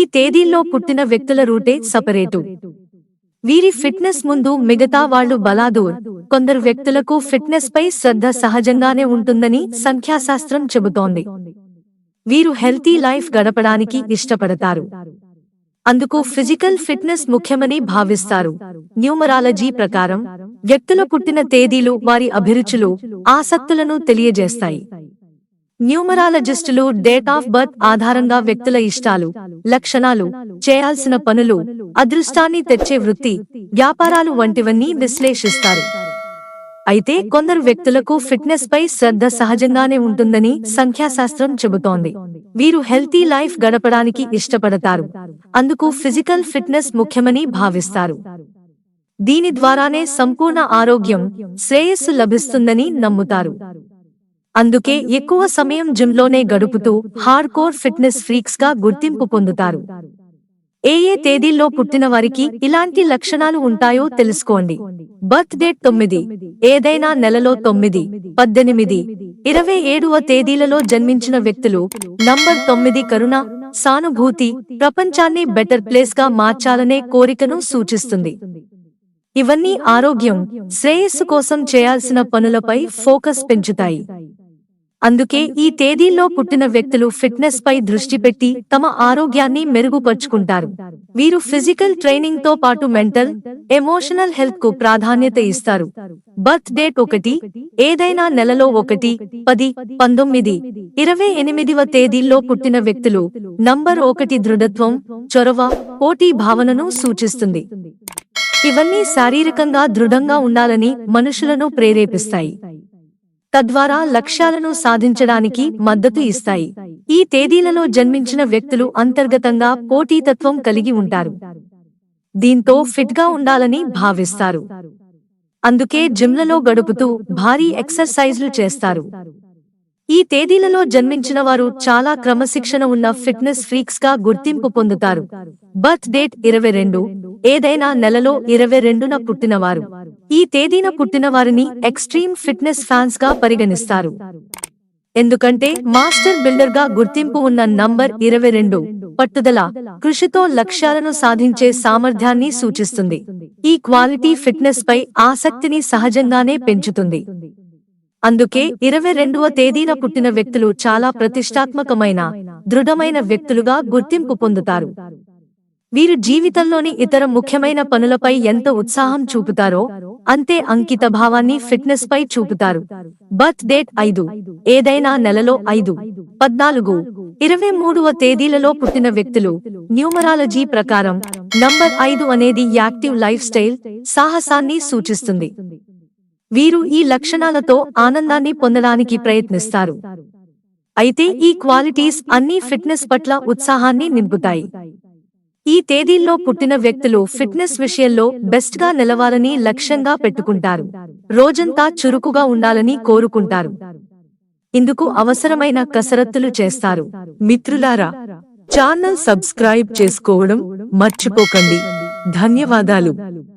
ఈ తేదీల్లో పుట్టిన వ్యక్తుల రూటే సపరేటు. వీరి ఫిట్నెస్ ముందు మిగతా వాళ్ళు బలాదూర్. కొందరు వ్యక్తులకు ఫిట్నెస్ పై శ్రద్ధ సహజంగానే ఉంటుందని సంఖ్యాశాస్త్రం చెబుతోంది. వీరు హెల్తీ లైఫ్ గడపడానికి ఇష్టపడతారు. అందుకు ఫిజికల్ ఫిట్నెస్ ముఖ్యమని భావిస్తారు. న్యూమరాలజీ ప్రకారం వ్యక్తుల పుట్టిన తేదీలు వారి అభిరుచులు ఆసక్తులను తెలియజేస్తాయి. న్యూమరాలజిస్టులు డేట్ ఆఫ్ బర్త్ ఆధారంగా వ్యక్తుల ఇష్టాలు లక్షణాలు చేయాల్సిన పనులు అదృష్టాన్ని తెచ్చే వృత్తి వ్యాపారాలు వంటివన్నీ విశ్లేషిస్తారు. అయితే కొందరు వ్యక్తులకు ఫిట్నెస్ పై శ్రద్ధ సహజంగానే ఉంటుందని సంఖ్యాశాస్త్రం చెబుతోంది. వీరు హెల్తీ లైఫ్ గడపడానికి ఇష్టపడతారు. అందుకు ఫిజికల్ ఫిట్నెస్ ముఖ్యమని భావిస్తారు. దీని ద్వారానే సంపూర్ణ ఆరోగ్యం శ్రేయస్సు లభిస్తుందని నమ్ముతారు. అందుకే ఎక్కువ సమయం జిమ్లోనే గడుపుతూ హార్డ్ కోర్ ఫిట్నెస్ ఫ్రీక్స్గా గుర్తింపు పొందుతారు. ఏ ఏ తేదీల్లో పుట్టిన వారికి ఇలాంటి లక్షణాలు ఉంటాయో తెలుసుకోండి. బర్త్ డేట్ తొమ్మిది ఏదైనా నెలలో తొమ్మిది పద్దెనిమిది ఇరవై ఏడవ తేదీలలో జన్మించిన వ్యక్తులు నంబర్ తొమ్మిది కరుణ సానుభూతి ప్రపంచాన్ని బెటర్ ప్లేస్గా మార్చాలనే కోరికను సూచిస్తుంది. ఇవన్నీ ఆరోగ్యం శ్రేయస్సు కోసం చేయాల్సిన పనులపై ఫోకస్ పెంచుతాయి. అందుకే ఈ తేదీల్లో పుట్టిన వ్యక్తులు ఫిట్నెస్ పై దృష్టి పెట్టి తమ ఆరోగ్యాన్ని మెరుగుపరుచుకుంటారు. వీరు ఫిజికల్ ట్రైనింగ్తో పాటు మెంటల్ ఎమోషనల్ హెల్త్కు ప్రాధాన్యత ఇస్తారు. బర్త్ డేట్ ఒకటి ఏదైనా నెలలో ఒకటి పది పంతొమ్మిది ఇరవై ఎనిమిదివ తేదీల్లో పుట్టిన వ్యక్తులు నంబర్ ఒకటి దృఢత్వం చొరవ పోటీ భావనను సూచిస్తుంది. ఇవన్నీ శారీరకంగా దృఢంగా ఉండాలని మనుషులను ప్రేరేపిస్తాయి. తద్వారా లక్ష్యాలను సాధించడానికి మద్దతు ఇస్తాయి. ఈ తేదీలలో జన్మించిన వ్యక్తులు అంతర్గతంగా పోటీతత్వం కలిగి ఉంటారు. దీంతో ఫిట్గా ఉండాలని భావిస్తారు. అందుకే జిమ్లలో గడుపుతూ భారీ ఎక్సర్సైజ్లు చేస్తారు. ఈ తేదీలలో జన్మించిన వారు చాలా క్రమశిక్షణ ఉన్న ఫిట్నెస్ ఫ్రీక్స్గా గుర్తింపు పొందుతారు. బర్త్ డేట్ ఇరవై రెండు ఏదైనా నెలలో ఇరవై రెండున పుట్టినవారు. ఈ తేదీన పుట్టినవారిని ఎక్స్ట్రీమ్ ఫిట్నెస్ ఫ్యాన్స్గా పరిగణిస్తారు. ఎందుకంటే మాస్టర్ బిల్డర్గా గుర్తింపు ఉన్న నంబర్ ఇరవై రెండు పట్టుదల కృషితో లక్ష్యాలను సాధించే సామర్థ్యాన్ని సూచిస్తుంది. ఈ క్వాలిటీ ఫిట్నెస్ పై ఆసక్తిని సహజంగానే పెంచుతుంది. అందుకే ఇరవై రెండవ తేదీన పుట్టిన వ్యక్తులు చాలా ప్రతిష్టాత్మకమైన దృఢమైన వ్యక్తులుగా గుర్తింపు పొందుతారు. వీరు జీవితంలోని ఇతర ముఖ్యమైన పనులపై ఎంత ఉత్సాహం చూపుతారో అంతే అంకిత భావాన్ని ఫిట్నెస్ పై చూపుతారు. బర్త్ డేట్ ఐదు ఏదైనా నెలలో ఐదు పద్నాలుగు ఇరవై మూడవ తేదీలలో పుట్టిన వ్యక్తులు. న్యూమరాలజీ ప్రకారం నంబర్ ఐదు అనేది యాక్టివ్ లైఫ్ స్టైల్ సాహసాన్ని సూచిస్తుంది. వీరు ఈ లక్షణాలతో ఆనందాన్ని పొందడానికి ప్రయత్నిస్తారు. అయితే ఈ క్వాలిటీస్ అన్ని ఫిట్నెస్ పట్ల ఉత్సాహాన్ని నింపుతాయి. ఈ తేదీల్లో పుట్టిన వ్యక్తులు ఫిట్నెస్ విషయంలో బెస్ట్గా నిలవాలని లక్ష్యంగా పెట్టుకుంటారు. రోజంతా చురుకుగా ఉండాలని కోరుకుంటారు. ఇందుకు అవసరమైన కసరత్తులు చేస్తారు. మిత్రులారా ఛానల్ సబ్స్క్రైబ్ చేసుకోవడం మర్చిపోకండి. ధన్యవాదాలు.